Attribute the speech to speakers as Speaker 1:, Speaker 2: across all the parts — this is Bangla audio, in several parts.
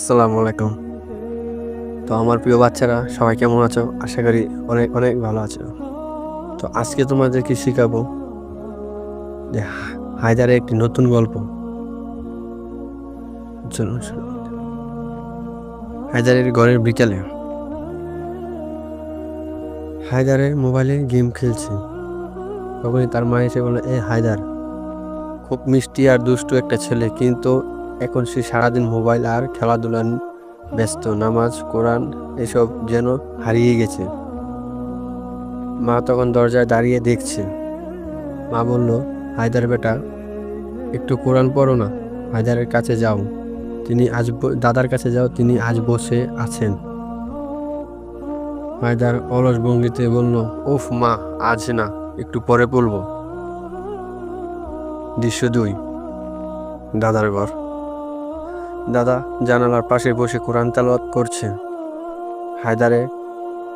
Speaker 1: আসসালামু আলাইকুম। তো আমার প্রিয় বাচ্চারা, সবাই কেমন আছো? আশা করি অনেক অনেক ভালো আছো। তো আজকে তোমাদেরকে শেখাবো যে হায়দারের একটি নতুন গল্প। হায়দারের ঘরের বিকালে হায়দারে মোবাইলে গেম খেলছে। তখনই তার মা এসে বলে এ হায়দার, খুব মিষ্টি আর দুষ্টু একটা ছেলে, কিন্তু এখন সে সারাদিন মোবাইল আর খেলাধুলা ব্যস্ত, নামাজ, কোরআন এসব যেন হারিয়ে গেছে। মা তখন দরজায় দাঁড়িয়ে দেখছে। মা বলল, হায়দার বেটা, একটু কোরআন পড়ো না, হায়দারের কাছে যাও। তিনি আজ দাদার কাছে যাও, তিনি আজ বসে আছেন। হায়দার অলস ভঙ্গিতে বলল, উফ মা, আজ না, একটু পরে পড়ব দৃশ্য দুই, দাদার ঘর। দাদা, জানালার পাশে বসে কোরআন তালাওয়াত করছে। হায়দারে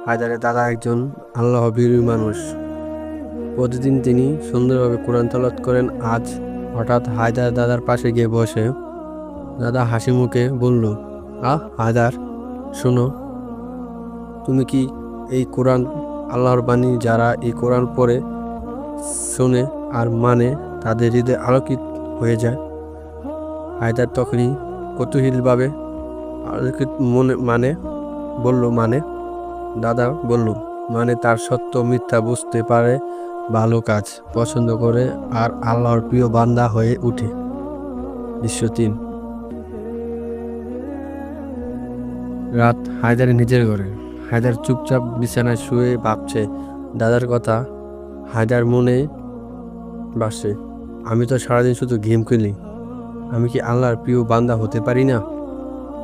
Speaker 1: হায়দারে দাদা একজন আল্লাহ বীর মানুষ। প্রতিদিন তিনি সুন্দরভাবে কোরআন তালাওয়াত করেন। আজ হঠাৎ হায়দার দাদার পাশে গিয়ে বসে দাদা হাসি মুখে বলল, আহ, হায়দার, শোনো, তুমি কি এই কোরআন আল্লাহর বাণী যারা এই কোরআন পড়ে, শোনে আর মানে তাদের হৃদয় আলোকিত হয়ে যায়? হায়দার তখনই কৌতূহলভাবে আলোকিত মনে মানে? বলল মানে? দাদা বলল মানে তার সত্য মিথ্যা বুঝতে পারে, ভালো কাজ পছন্দ করে আর আল্লাহর প্রিয় বান্দা হয়ে উঠে। দৃশ্য তিন। রাত হায়দারের নিজের ঘরে। হায়দার চুপচাপ বিছানায় শুয়ে ভাবছে, দাদার কথা হায়দার মনে বাসে। আমি তো সারাদিন শুধু গেম খেলি। আমি কি আল্লাহর প্রিয় বান্দা হতে পারি না?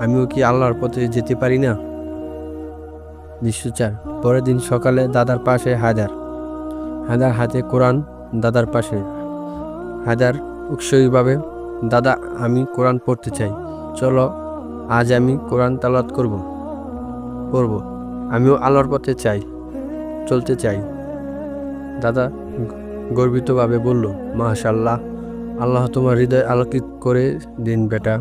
Speaker 1: আমিও কি আল্লাহর পথে যেতে পারি না? দৃশ্য পরের দিন সকালে দাদার পাশে হায়দার। হায়দার হাতে কোরআন, দাদার পাশে। হায়দার উৎসাহীভাবে, দাদা, আমি কোরআন পড়তে চাই। চলো, আজ আমি কোরআন তালাত করব। পড়ব। আমিও আল্লাহর পথে চাই, চলতে চাই। দাদা গর্বিতভাবে বলল মাশাল্লাহ আল্লাহ তোমার হৃদয় আলোকিত করে দিন, বেটা।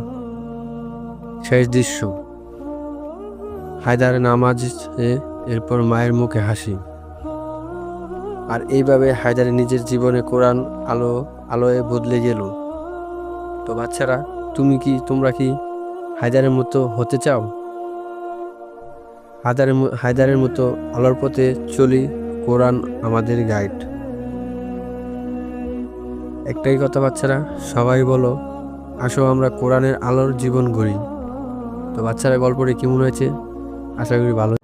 Speaker 1: শেষ দৃশ্য। হায়দার নামাজ এরপর মায়ের মুখে হাসি। আর এইভাবে হায়দারের নিজের জীবনে কোরআন আলো, আলোয় বদলে গেল। তো বাচ্চারা, তুমি কি, তোমরা কি হায়দারের মতো হতে চাও? হায়দারের হায়দারের মতো আলোর পথে চলি কোরআন আমাদের গাইড একটাই কথা বাচ্চারা, সবাই বলো, আসো আমরা কোরআনের আলোর জীবন গড়ি। তো বাচ্চারা, গল্পটি কেমন হয়েছে? আশা করি ভালো